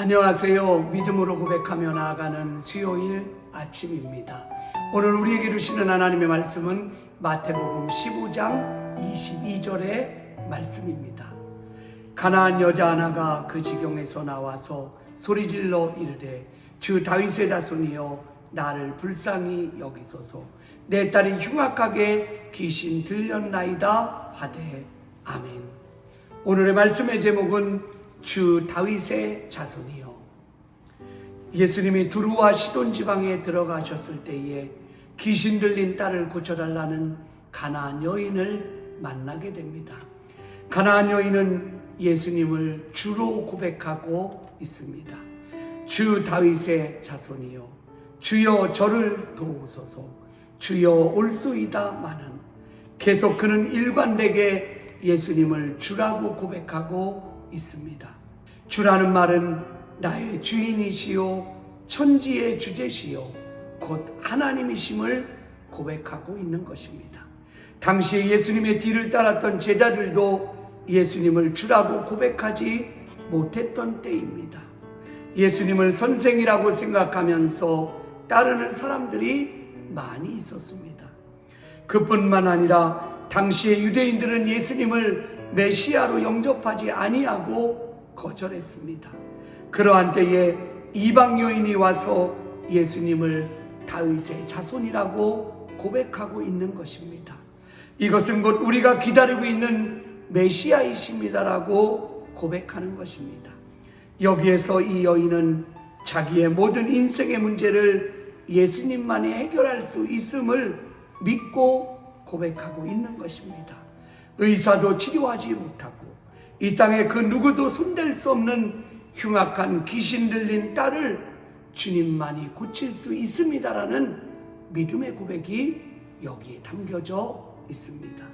안녕하세요. 믿음으로 고백하며 나아가는 수요일 아침입니다. 오늘 우리에게 주시는 하나님의 말씀은 마태복음 15장 22절의 말씀입니다. 가나안 여자 하나가 그 지경에서 나와서 소리질러 이르되 주 다윗의 자손이여 나를 불쌍히 여기소서 내 딸이 흉악하게 귀신 들렸나이다 하되 아멘. 오늘의 말씀의 제목은 주 다윗의 자손이요. 예수님이 두루와 시돈 지방에 들어가셨을 때에 귀신 들린 딸을 고쳐달라는 가나안 여인을 만나게 됩니다. 가나안 여인은 예수님을 주로 고백하고 있습니다. 주 다윗의 자손이요. 주여 저를 도우소서. 주여 올수이다마는 계속 그는 일관되게 예수님을 주라고 고백하고 있습니다. 주라는 말은 나의 주인이시요 천지의 주제시요 곧 하나님이심을 고백하고 있는 것입니다. 당시에 예수님의 뒤를 따랐던 제자들도 예수님을 주라고 고백하지 못했던 때입니다. 예수님을 선생이라고 생각하면서 따르는 사람들이 많이 있었습니다. 그뿐만 아니라 당시의 유대인들은 예수님을 메시아로 영접하지 아니하고 거절했습니다. 그러한 때에 이방 여인이 와서 예수님을 다윗의 자손이라고 고백하고 있는 것입니다. 이것은 곧 우리가 기다리고 있는 메시아이십니다라고 고백하는 것입니다. 여기에서 이 여인은 자기의 모든 인생의 문제를 예수님만이 해결할 수 있음을 믿고 고백하고 있는 것입니다. 의사도 치료하지 못하고 이 땅에 그 누구도 손댈 수 없는 흉악한 귀신 들린 딸을 주님만이 고칠 수 있습니다라는 믿음의 고백이 여기에 담겨져 있습니다.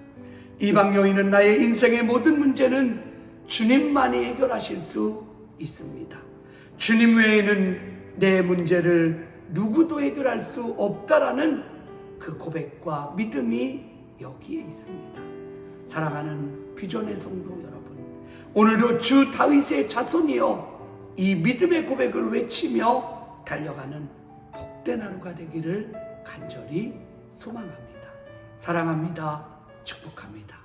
이방 여인은 나의 인생의 모든 문제는 주님만이 해결하실 수 있습니다. 주님 외에는 내 문제를 누구도 해결할 수 없다라는 그 고백과 믿음이 여기에 있습니다. 사랑하는 비전의 성도 여러분, 오늘도 주 다윗의 자손이여 이 믿음의 고백을 외치며 달려가는 복된 하루가 되기를 간절히 소망합니다. 사랑합니다. 축복합니다.